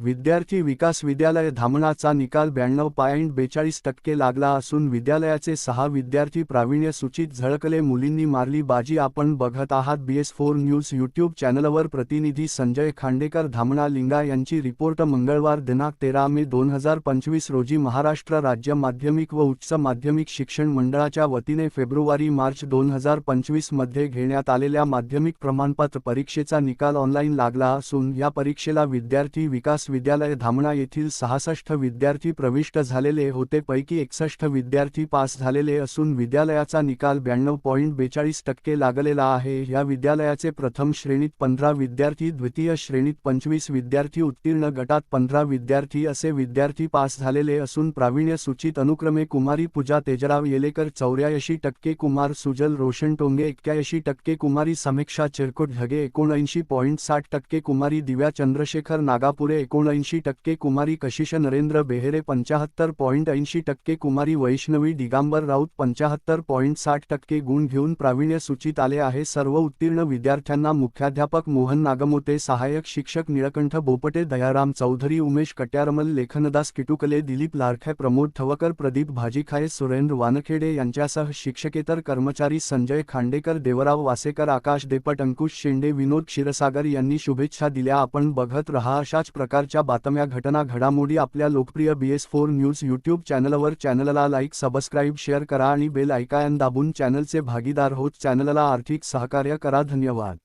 विद्यार्थी विकास विद्यालय धामणाचा निकाल ब्याण्णव पॉईंट बेचाळीस टक्के लागला असून विद्यालयाचे सहा विद्यार्थी प्रावीण्य सूचित झळकले. मुलींनी मारली बाजी. आपण बघत आहात बीएस फोर न्यूज यूट्यूब चॅनलवर प्रतिनिधी संजय खांडेकर धामणा लिंगा यांची रिपोर्ट मंगळवार दिनांक तेरा मे दोन हजार पंचवीस रोजी महाराष्ट्र राज्य माध्यमिक व उच्च माध्यमिक शिक्षण मंडळाच्या वतीने फेब्रुवारी मार्च दोन हजार पंचवीसमध्ये घेण्यात आलेल्या माध्यमिक प्रमाणपत्र परीक्षेचा निकाल ऑनलाईन लागला असून या परीक्षेला विद्यार्थी विकास विद्यालय धामणा येथील सहासष्ट विद्यार्थी प्रविष्ट झालेले होते. पैकी एकसष्ट विद्यार्थी पास झालेले असून विद्यालयाचा निकाल ब्याण्णव पॉईंट बेचाळीस टक्के लागलेला आहे. या विद्यालयाचे प्रथम श्रेणीत पंधरा विद्यार्थी द्वितीय श्रेणीत पंचवीस विद्यार्थी उत्तीर्ण गटात पंधरा विद्यार्थी असे विद्यार्थी पास झालेले असून प्रावीण्य सूचित अनुक्रमे कुमारी पूजा तेजराव येलेकर चौऱ्याऐंशी टक्के कुमार सुजल रोशन टोंगे एक्क्याऐंशी टक्के कुमारी समीक्षा चिरकुट ढगे एकोणऐंशी पॉईंट साठ टक्के कुमारी दिव्या चंद्रशेखर नागापुरे एकोण एकोणऐंशी टक्के कुमारी कशिश नरेंद्र बेहेरे पंचाहत्तर पॉईंट ऐंशी टक्के कुमारी वैष्णवी दिगांबर राऊत पंचाहत्तर पॉईंट साठ टक्के गुण घेऊन प्रावीण्य सूचित आले आहे. सर्व उत्तीर्ण विद्यार्थ्यांना मुख्याध्यापक मोहन नागमोते सहाय्यक शिक्षक निळकंठ बोपटे दयाराम चौधरी उमेश कट्यारमल लेखनदास किटुकले दिलीप लारखे प्रमोद ठवकर प्रदीप भाजीखाये सुरेंद्र वानखेडे यांच्यासह शिक्षकेतर कर्मचारी संजय खांडेकर देवराव वासेकर आकाश देपट अंकुश शेंडे विनोद क्षीरसागर यांनी शुभेच्छा दिल्या. आपण बघत रहा अशाच प्रकारच्या बातम्या घटना घडामोडी आपल्या लोकप्रिय बीएस फोर न्यूज यूट्यूब चॅनलवर चॅनलला लाईक सबस्क्राईब शेअर करा आणि बेल ऐकायन दाबून चॅनलचे भागीदार होत चॅनलला आर्थिक सहकार्य करा. धन्यवाद.